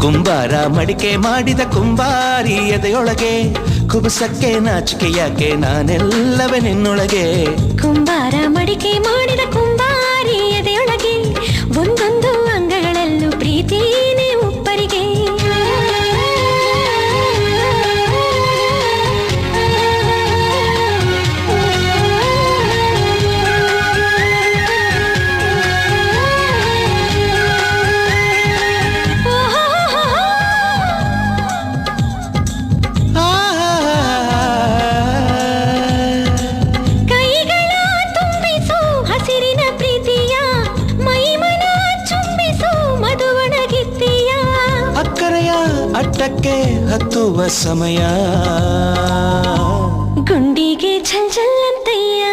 ಕುಂಬಾರ ಮಡಿಕೆ ಮಾಡಿದ ಕುಂಬಾರಿ ಎದೆಯೊಳಗೆ ಕುಬಸಕ್ಕೆ ನಾಚಿಕೆ ಯಾಕೆ ನಾನೆಲ್ಲವೇ ನಿನ್ನೊಳಗೆ. ಕುಂಬಾರ ಮಡಿಕೆ ಮಾಡಿದ ಅಟ್ಟಕ್ಕೆ ಹತ್ತುವ ಸಮಯ. ಗುಂಡಿಗೆ ಝಲ್ ಝಲ್ ಅಂತಯ್ಯ.